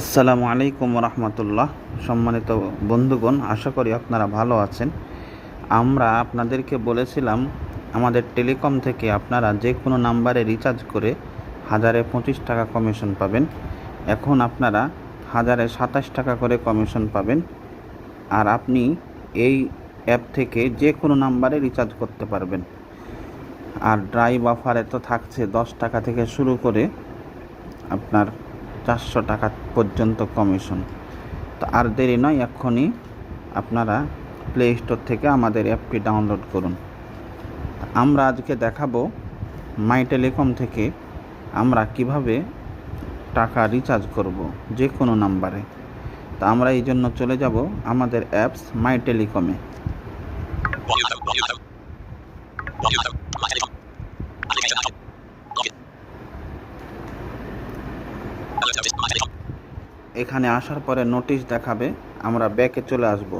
আসসালামু আলাইকুম রহমতুল্লাহ। সম্মানিত বন্ধুগণ, আশা করি আপনারা ভালো আছেন। আমরা আপনাদেরকে বলেছিলাম, আমাদের টেলিকম থেকে আপনারা যে কোনো নাম্বারে রিচার্জ করে হাজারে পঁচিশ টাকা কমিশন পাবেন। এখন আপনারা হাজারে সাতাশ টাকা করে কমিশন পাবেন। আর আপনি এই অ্যাপ থেকে যে কোনো নাম্বারে রিচার্জ করতে পারবেন। আর ড্রাইভ অফারে তো থাকছে দশ টাকা থেকে শুরু করে আপনার চারশো টাকা পর্যন্ত কমিশন তো আর দেরি নয়, এক্ষুনি আপনারা প্লে স্টোর থেকে আমাদের অ্যাপটি ডাউনলোড করুন। আমরা আজকে দেখাবো মাই টেলিকম থেকে আমরা কীভাবে টাকা রিচার্জ করব যে কোনো নাম্বারে। তা আমরা এই জন্য চলে যাব আমাদের অ্যাপস মাই টেলিকমে এখানে আসার পরে নোটিশ দেখাবে, আমরা ব্যাকে চলে আসব।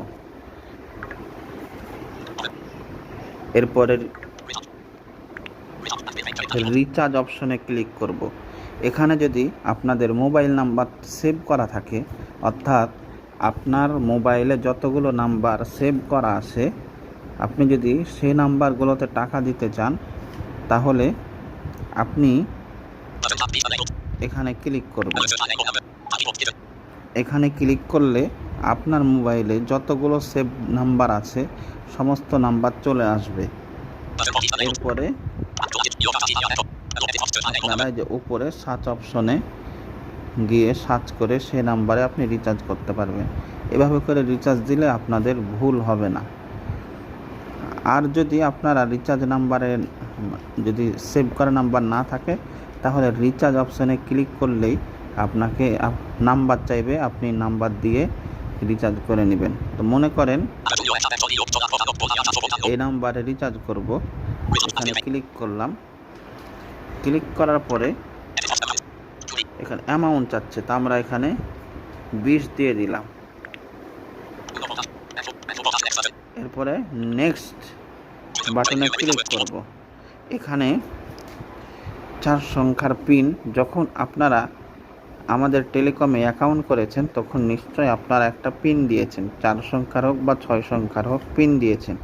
এরপরে রিচার্জ অপশনে ক্লিক করব। এখানে যদি আপনাদের মোবাইল নাম্বার সেভ করা থাকে, অর্থাৎ আপনার মোবাইলে যতগুলো নাম্বার সেভ করা আছে, আপনি যদি সেই নাম্বারগুলোতে টাকা দিতে চান, তাহলে আপনি এখানে ক্লিক করবেন। এখানে ক্লিক করলে আপনার মোবাইলে যতগুলো সেভ নাম্বার আছে, সমস্ত নাম্বার চলে আসবে। এরপরে আপনারা যে উপরে সার্চ অপশনে গিয়ে সার্চ করে সে নাম্বারে আপনি রিচার্জ করতে পারবেন। এভাবে করে রিচার্জ দিলে আপনাদের ভুল হবে না। আর যদি আপনারা রিচার্জ নাম্বারে যদি সেভ করা নাম্বার না থাকে, তাহলে রিচার্জ অপশনে ক্লিক করলেই আপনাকে নাম্বার চাইবে, আপনি নাম্বার দিয়ে রিচার্জ করে নেবেন। তো মনে করেন এই নাম্বারে রিচার্জ করব। এখানে ক্লিক করলাম। ক্লিক করার পরে এখানে অ্যামাউন্ট চাচ্ছে, তা আমরা এখানে বিশ দিয়ে দিলাম। এরপরে নেক্সট বাটনে ক্লিক করব। এখানে চার সংখ্যার পিন যখন আপনারা আমাদের টেলিকমে অ্যাকাউন্ট করেছেন, তখন নিশ্চয়ই আপনারা একটা পিন দিয়েছেন, চার সংখ্যার হোক বা ছয় সংখ্যার হোক পিন দিয়েছেন।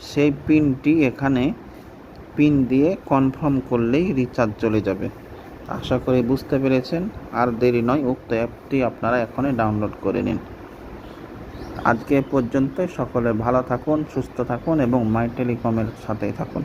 সেই পিনটি এখানে পিন দিয়ে কনফার্ম করলেই রিচার্জ চলে যাবে। আশা করি বুঝতে পেরেছেন, আর দেরি নয়, উক্ত অ্যাপটি আপনারা এখনই ডাউনলোড করে নিন। আজকে পর্যন্ত সকলে ভালো থাকুন, সুস্থ থাকুন এবং মাই টেলিকমের সাথেই থাকুন।